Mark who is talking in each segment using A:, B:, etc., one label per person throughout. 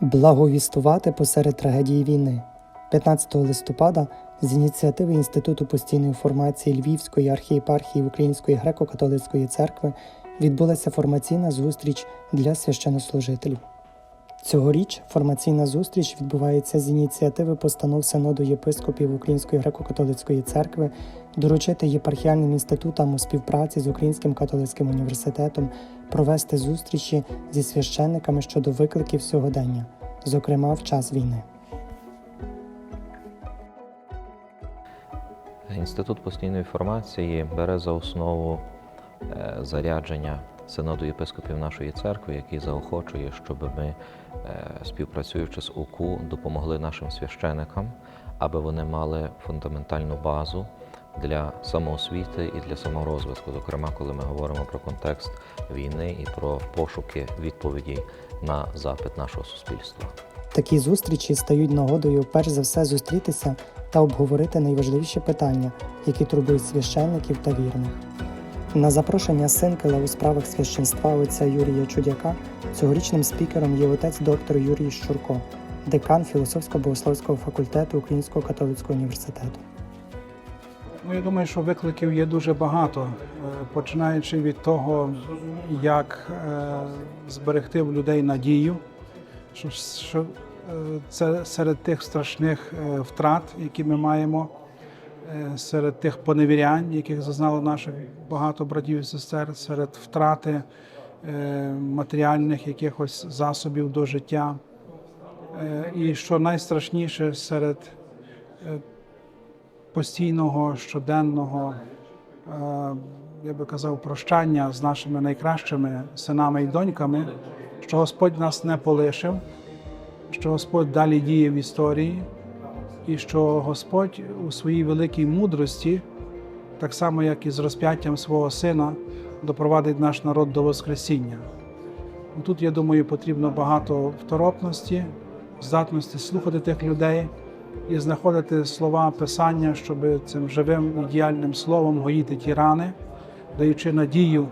A: Благовістувати посеред трагедії війни 15 листопада з ініціативи Інституту постійної формації Львівської архієпархії Української греко-католицької церкви відбулася формаційна зустріч для священнослужителів. Цьогоріч формаційна зустріч відбувається з ініціативи постанов Синоду єпископів Української греко-католицької церкви доручити єпархіальним інститутам у співпраці з Українським католицьким університетом провести зустрічі зі священниками щодо викликів сьогодення, зокрема в час війни.
B: Інститут постійної формації бере за основу е, зарядження синоду єпископів нашої церкви, який заохочує, щоб ми, е, співпрацюючи з УКУ, допомогли нашим священикам, аби вони мали фундаментальну базу для самоосвіти і для саморозвитку. Зокрема, коли ми говоримо про контекст війни і про пошуки відповідей на запит нашого суспільства.
A: Такі зустрічі стають нагодою перш за все зустрітися та обговорити найважливіші питання, які турбують священників та вірних. На запрошення синкела у справах священства отця Юрія Чудяка цьогорічним спікером є отець доктор Юрій Щурко, декан філософсько-богословського факультету Українського католицького університету.
C: Ну, я думаю, що викликів є дуже багато, е, починаючи від того, як е, зберегти в людей надію, що, е, це серед тих страшних втрат, які ми маємо, серед тих поневірянь, яких зазнало наших багато братів і сестер, серед втрати е, матеріальних якихось засобів до життя. Е, І що найстрашніше серед е, постійного щоденного, е, я би казав, прощання з нашими найкращими синами і доньками, що Господь нас не полишив, що Господь далі діє в історії, і що Господь у своїй великій мудрості, так само як і з розп'яттям свого сина, допровадить наш народ до Воскресіння. Тут, я думаю, потрібно багато второпності, здатності слухати тих людей і знаходити слова Писання, щоб цим живим і словом гоїти ті рани, даючи надію е,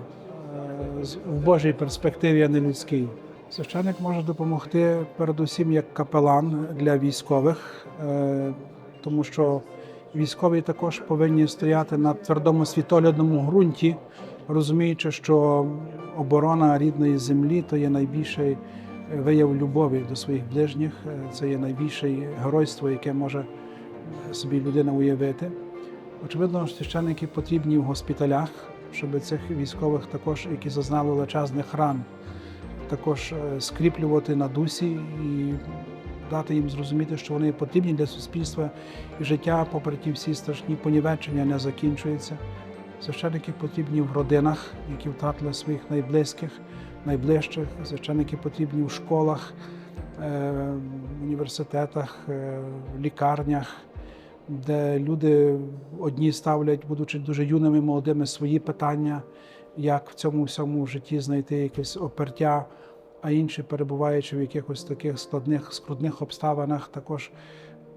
C: в Божій перспективі, а не людській. Священник може допомогти передусім як капелан для військових, е, тому що військові також повинні стояти на твердому світоглядному ґрунті, розуміючи, що оборона рідної землі то є найбільший вияв любові до своїх ближніх. Е, Це є найбільше геройство, яке може собі людина уявити. Очевидно, священники потрібні в госпіталях, щоб цих військових також, які зазнали величезних ран, також е, скріплювати на дусі і дати їм зрозуміти, що вони потрібні для суспільства, і життя, попри ті всі страшні понівечення, не закінчується. Священники потрібні в родинах, які втратили своїх найблизьких, найближчих. Священики потрібні в школах, е, в університетах, е, в лікарнях, де люди одні ставлять, будучи дуже юними, молодими, свої питання, як в цьому всьому житті знайти якесь опертя, а інші, перебуваючи в якихось таких складних, скрутних обставинах, також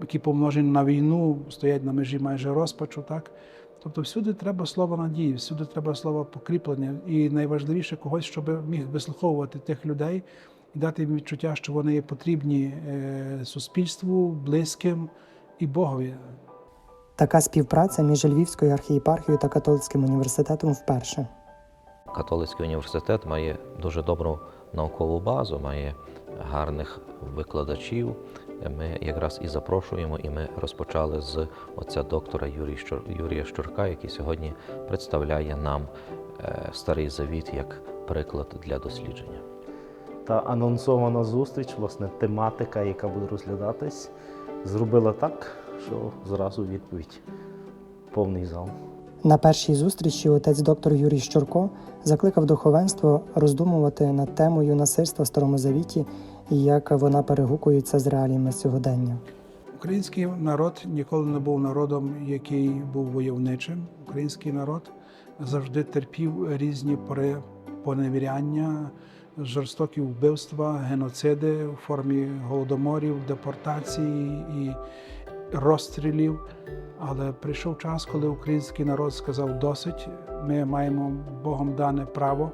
C: які помножені на війну, стоять на межі майже розпачу. Так? Тобто всюди треба слово надії, всюди треба слово покріплення. І найважливіше когось, щоб міг вислуховувати тих людей і дати їм відчуття, що вони є потрібні е, суспільству, близьким і Богові.
A: Така співпраця між Львівською архієпархією та католицьким університетом вперше.
B: Католицький університет має дуже добру наукову базу, має гарних викладачів. Ми якраз і запрошуємо, і ми розпочали з отця доктора Юрія Щурка, який сьогодні представляє нам е, старий завіт як приклад для дослідження.
D: та анонсована зустріч, власне, тематика, яка буде розглядатись, зробила так, що зразу відповідь повний зал.
A: На першій зустрічі отець доктор Юрій Щурко закликав духовенство роздумувати над темою насильства в Старому Завіті і як вона перегукується з реаліями сьогодення.
C: Український народ ніколи не був народом, який був войовничим. Український народ завжди терпів різні поневіряння, жорстокі вбивства, геноциди у формі голодоморів, депортації і розстрілів. Але прийшов час, коли український народ сказав досить. Ми маємо Богом дане право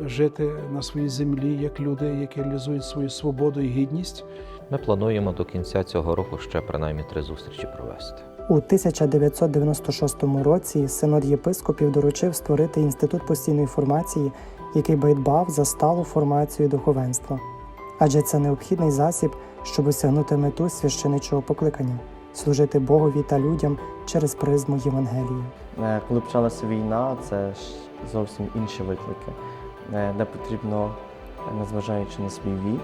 C: жити на своїй землі як люди, які реалізують свою свободу і гідність.
B: Ми плануємо до кінця цього року ще принаймні три зустрічі провести.
A: У 1996 році синод єпископів доручив створити інститут постійної формації, який би дбав за сталу формацію духовенства. Адже це необхідний засіб, щоб осягнути мету священичого покликання служити Богові та людям через призму Євангелії.
E: Е, Коли почалася війна, це ж зовсім інші виклики, е, де потрібно, е, незважаючи на свій вік,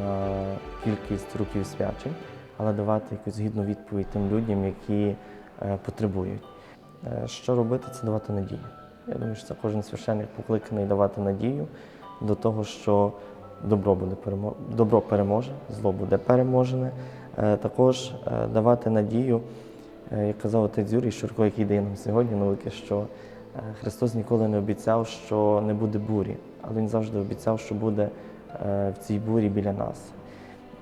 E: на кількість років свячень, але давати якусь гідну відповідь тим людям, які потребують. Що робити, це давати надію. Я думаю, що це кожен священник покликаний давати надію до того, що добро буде перемо... добро переможе, зло буде переможене. Е, Також е, давати надію, Е, Як казав отець Юрій Шурко, який дає нам сьогодні науки, що Христос ніколи не обіцяв, що не буде бурі, але Він завжди обіцяв, що буде в цій бурі біля нас.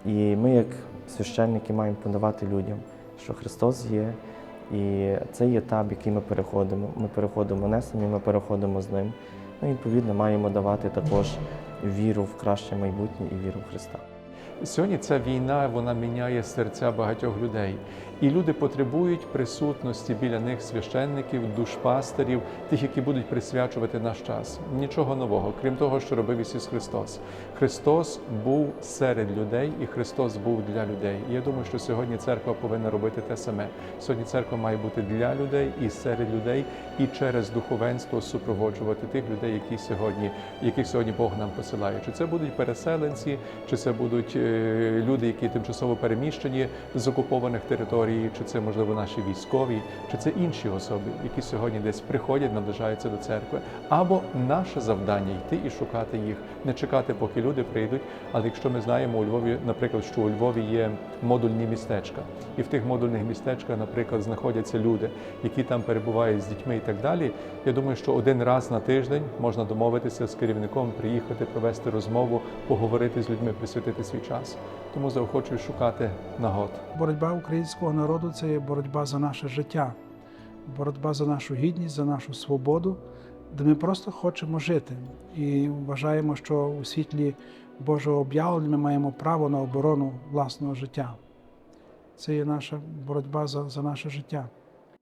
E: І ми, як священники, маємо подавати людям, що Христос є, і це є етап, який ми переходимо. Ми переходимо не самі, ми переходимо з ним. Ну, відповідно, маємо давати також віру в краще майбутнє і віру в Христа.
F: Сьогодні ця війна вона міняє серця багатьох людей, і люди потребують присутності біля них священників, душпастерів, тих, які будуть присвячувати наш час. Нічого нового, крім того, що робив Ісус Христос. Христос був серед людей, і Христос був для людей. І я думаю, що сьогодні церква повинна робити те саме. Сьогодні церква має бути для людей і серед людей, і через духовенство супроводжувати тих людей, які сьогодні, яких сьогодні Бог нам посилає. Чи це будуть переселенці, чи це будуть е, люди, які тимчасово переміщені з окупованих територій, чи це можливо наші військові, чи це інші особи, які сьогодні десь приходять, наближаються до церкви. Або наше завдання йти і шукати їх, не чекати, поки люди прийдуть. Але якщо ми знаємо у Львові, наприклад, що у Львові є модульні містечка, і в тих модульних містечках, наприклад, знаходяться люди, які там перебувають з дітьми і так далі. Я думаю, що один раз на тиждень можна домовитися з керівником, приїхати, провести розмову, поговорити з людьми, присвятити свій час. Тому заохочую шукати нагод.
C: Боротьба українського народу це є боротьба за наше життя, боротьба за нашу гідність, за нашу свободу, де ми просто хочемо жити. І вважаємо, що у світлі Божого об'явлення ми маємо право на оборону власного життя. Це є наша боротьба за, за наше життя.